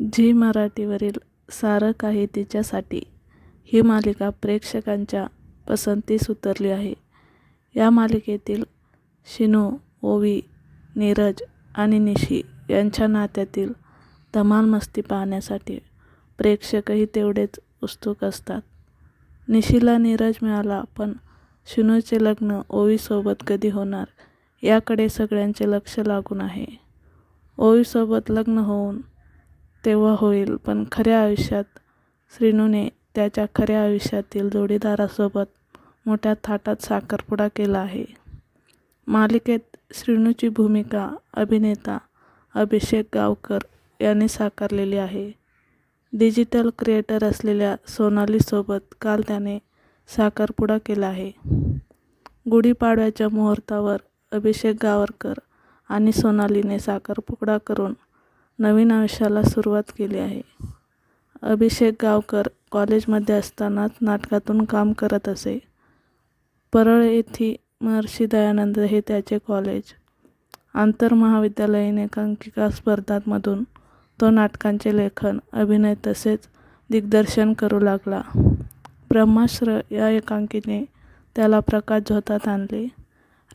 Zee मराठीवरील सारं काही तिच्यासाठी ही मालिका प्रेक्षकांच्या पसंतीस उतरली आहे. या मालिकेतील शिनू ओवी नीरज आणि निशी यांच्या नात्यातील धमाल मस्ती पाहण्यासाठी प्रेक्षकही तेवढेच उत्सुक असतात. निशीला नीरज मिळाला पण शिनूचे लग्न ओवीसोबत कधी होणार याकडे सगळ्यांचे लक्ष लागून आहे. ओवीसोबत लग्न होऊन तेव्हा होईल. पण खऱ्या आयुष्यात श्रीनूने त्याच्या खऱ्या आयुष्यातील जोडीदारासोबत मोठ्या थाटात साखरपुडा केला आहे. मालिकेत श्रीनूची भूमिका अभिनेता अभिषेक गावकर यांनी साकारलेली आहे. डिजिटल क्रिएटर असलेल्या सोनालीसोबत काल त्याने साखरपुडा केला आहे. गुढीपाडव्याच्या मुहूर्तावर अभिषेक गावकर आणि सोनालीने साखरपुडा करून नवीन आयुष्याला सुरुवात केली आहे. अभिषेक गावकर कॉलेजमध्ये असतानाच नाटकातून काम करत असे. परळ येथी महर्षी दयानंद हे त्याचे कॉलेज. आंतरमहाविद्यालयीन एकांकिका स्पर्धांमधून तो नाटकांचे लेखन अभिनय तसेच दिग्दर्शन करू लागला. ब्रह्माश्र या एकांकीने त्याला प्रकाश झोतात आणले.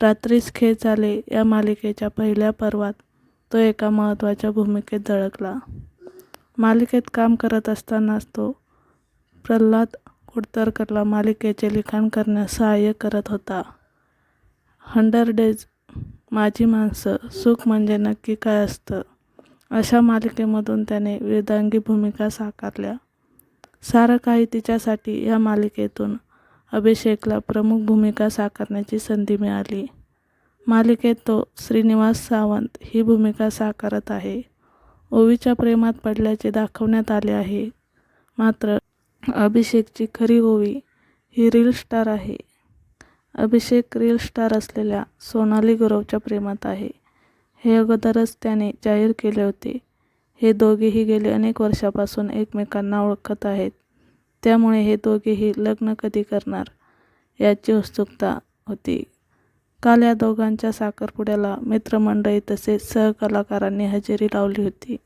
रात्रीच खेळ झाले या मालिकेच्या पहिल्या पर्वात तो एका महत्त्वाच्या भूमिकेत झळकला. मालिकेत काम करत असतानाच तो प्रल्हाद कुडतरकरला मालिकेचे लिखाण करण्यास सहाय्य करत होता. हंड्रेड डेज माझी माणसं सुख म्हणजे नक्की काय असतं? अशा मालिकेमधून त्याने वेदांगी भूमिका साकारल्या. सारं काही तिच्यासाठी या मालिकेतून अभिषेकला प्रमुख भूमिका साकारण्याची संधी मिळाली. मालिकेत तो श्रीनिवास सावंत ही भूमिका साकारत आहे. ओवीच्या प्रेमात पडल्याचे दाखवण्यात आले आहे. मात्र अभिषेकची खरी ओवी ही रील स्टार आहे. अभिषेक रील स्टार असलेल्या सोनाली गुरवच्या प्रेमात आहे. हे अगोदरच त्याने जाहीर केले होते. हे दोघेही गेले अनेक वर्षापासून एकमेकांना ओळखत आहेत. त्यामुळे हे दोघेही लग्न कधी करणार याची उत्सुकता होती. काल या दोघांच्या साखरपुड्याला मित्रमंडळी तसेच सहकलाकारांनी हजेरी लावली होती.